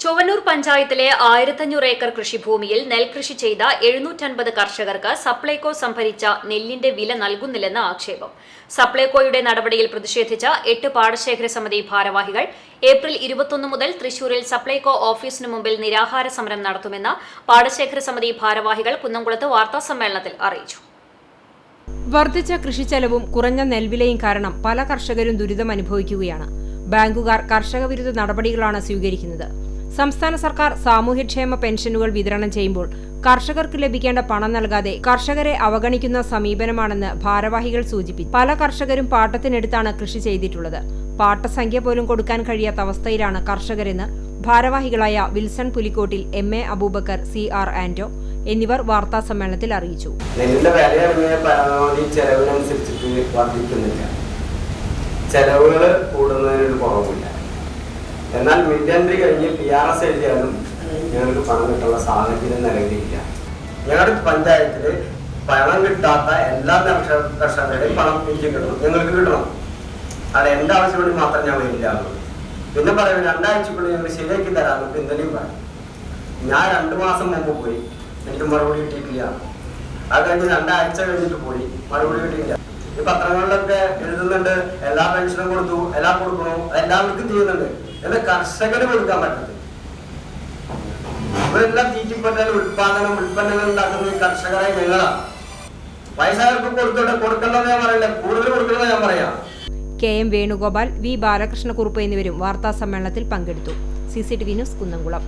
ചൊവ്വന്നൂർ പഞ്ചായത്തിലെ ആയിരത്തഞ്ഞൂറ് ഏക്കർ കൃഷിഭൂമിയിൽ നെൽകൃഷി ചെയ്ത എഴുന്നൂറ്റൻപത് കർഷകർക്ക് സപ്ലൈകോ സംഭരിച്ച നെല്ലിന്റെ വില നൽകുന്നില്ലെന്ന് ആക്ഷേപം. സപ്ലൈകോയുടെ നടപടിയിൽ പ്രതിഷേധിച്ച എട്ട് പാടശേഖര സമിതി ഭാരവാഹികൾ ഏപ്രിൽ ഇരുപത്തൊന്ന് മുതൽ തൃശൂരിൽ സപ്ലൈകോ ഓഫീസിന് മുമ്പിൽ നിരാഹാര സമരം നടത്തുമെന്ന് പാടശേഖര സമിതി ഭാരവാഹികൾ കുന്നംകുളത്ത് വാർത്താസമ്മേളനത്തിൽ അറിയിച്ചു. വർദ്ധിച്ച കൃഷിച്ചെലവും കുറഞ്ഞ നെൽവിലയും കാരണം പല കർഷകരും ദുരിതം അനുഭവിക്കുകയാണ് ബാങ്കുകാർ കർഷക വിരുദ്ധ നടപടികളാണ് സ്വീകരിക്കുന്നത്. സംസ്ഥാന സർക്കാർ സാമൂഹ്യക്ഷേമ പെൻഷനുകൾ വിതരണം ചെയ്യുമ്പോൾ കർഷകർക്ക് ലഭിക്കേണ്ട പണം നൽകാതെ കർഷകരെ അവഗണിക്കുന്ന സമീപനമാണെന്ന് ഭാരവാഹികൾ സൂചിപ്പിച്ചു. പല കർഷകരും പാട്ടത്തിനെടുത്താണ് കൃഷി ചെയ്തിട്ടുള്ളത്. പാട്ടസംഖ്യ പോലും കൊടുക്കാൻ കഴിയാത്ത അവസ്ഥയിലാണ് കർഷകരെന്ന് ഭാരവാഹികളായ Wilson Pulikkottil M. A. Aboobacker C. R. Anto എന്നിവർ വാർത്താ സമ്മേളനത്തിൽ അറിയിച്ചു. ചെലവുകൾ കുറവില്ല എന്നാൽ മിഡൻട്രി കഴിഞ്ഞ് പി ആർ എസ് എഴുതിയാലും ഞങ്ങൾക്ക് പണം കിട്ടാനുള്ള സാഹചര്യം നിലവിലില്ല. ഞങ്ങളുടെ പഞ്ചായത്തിൽ പണം കിട്ടാത്ത എല്ലാ കർഷക കർഷകരുടെയും പണം എനിക്ക് കിട്ടണം. ഞങ്ങൾക്ക് കിട്ടണം. അത് എന്റെ ആവശ്യം വേണ്ടി മാത്രം ഞാൻ വരില്ലാകുള്ളൂ പിന്നെ പറയും രണ്ടാഴ്ചക്കുള്ളിൽ ഞങ്ങൾ ശരിയാക്കി തരാമെന്ന് ഇന്നലെയും പറയും ഞാൻ രണ്ടു മാസം മുമ്പ് പോയി. എനിക്ക് മറുപടി കിട്ടിയിട്ടില്ല. അത് കഴിഞ്ഞ് രണ്ടാഴ്ച കഴിഞ്ഞിട്ട് പോയി. മറുപടി കിട്ടിയില്ല ഈ പത്രങ്ങളിലൊക്കെ എഴുതുന്നുണ്ട് എല്ലാ പെൻഷനും കൊടുത്തു എല്ലാം കൊടുക്കണു എല്ലാവർക്കും ചെയ്യുന്നുണ്ട്. എന്നാൽ കർഷകന് കൊടുക്കാൻ പറ്റുന്നത് ഇവരെല്ലാം തീറ്റിപ്പെട്ടാൽ ഉത്പാദനം ഉൽപ്പന്നങ്ങൾ ഉണ്ടാക്കുന്ന ഈ കർഷകരെ ഞങ്ങളാണ് വയസ്സായവർക്ക് കൊടുത്തോട്ടെ കൊടുക്കണ്ടെന്ന് ഞാൻ പറയില്ല? കൂടുതൽ കൊടുക്കണമെന്ന് ഞാൻ പറയാം. K M Venugopal V Balakrishnakurup എന്നിവരും വാർത്താ സമ്മേളനത്തിൽ പങ്കെടുത്തു. C C T V news Kunnamkulam.